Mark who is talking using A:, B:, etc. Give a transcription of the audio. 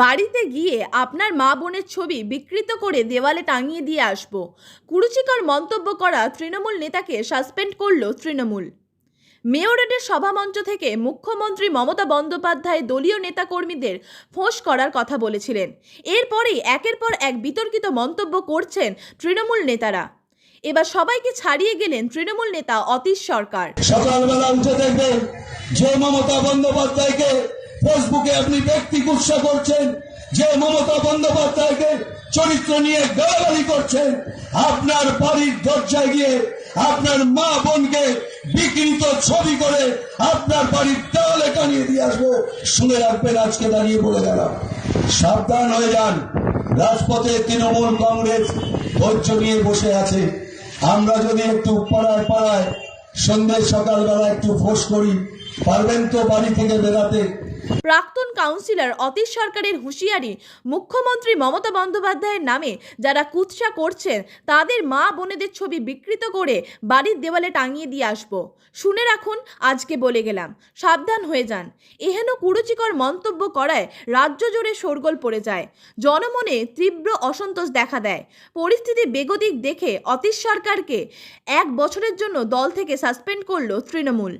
A: বাড়িতে গিয়ে আপনার মা বোনের ছবি বিকৃত করে দেওয়ালে টাঙিয়ে দিয়ে আসব। কুরুচিকর মন্তব্য করা তৃণমূল নেতাকে সাসপেন্ড করল তৃণমূল। মেয়রেটের সভামঞ্চ থেকে মুখ্যমন্ত্রী মমতা বন্দ্যোপাধ্যায় দলীয় নেতাকর্মীদের ফোঁস করার কথা বলেছিলেন। এরপরেই একের পর এক বিতর্কিত মন্তব্য করছেন তৃণমূল নেতারা। এবার সবাইকে ছাড়িয়ে গেলেন তৃণমূল নেতা অতীশ সরকার।
B: সকালবেলা উঠে দেখবেন যে মমতা বন্দ্যোপাধ্যায়কে ফেসবুকে আপনি ব্যক্তি গুৎসা করছেন, যে মমতা বন্দ্যোপাধ্যায়কে চরিত্র নিয়ে গালাগালি করছেন, আপনার বাড়ির দরজায় গিয়ে আপনার মা বোনকে বিকৃত ছবি করে আপনার বাড়ির দেওয়ালে টানিয়ে দিয়ে আসব। শুনে রাখবেন, আজকে দাঁড়িয়ে বলে গেলাম। সাবধান হয়ে যান। রাজপথে তৃণমূল কংগ্রেস ধৈর্য নিয়ে বসে আছে। আমরা যদি একটু পাড়ায় পাড়ায় সন্ধ্যে সকালবেলা একটু ফোঁস করি, পারবেন তো বাড়ি থেকে বেরাতে?
A: প্রাক্তন কাউন্সিলর অতীশ সরকারের হুঁশিয়ারি মুখ্যমন্ত্রী মমতা বন্দ্যোপাধ্যায়ের নামে যারা কুৎসা করছেন, তাদের মা বোনেদের ছবি বিকৃত করে বাড়ির দেওয়ালে টাঙিয়ে দিয়ে আসব। শুনে রাখুন, আজকে বলে গেলাম। সাবধান হয়ে যান। এহেন কুরুচিকর মন্তব্য করায় রাজ্য জুড়ে শোরগোল পড়ে যায়। জনমনে তীব্র অসন্তোষ দেখা দেয়। পরিস্থিতি বেগতিক দেখে অতীশ সরকারকে এক বছরের জন্য দল থেকে সাসপেন্ড করল তৃণমূল।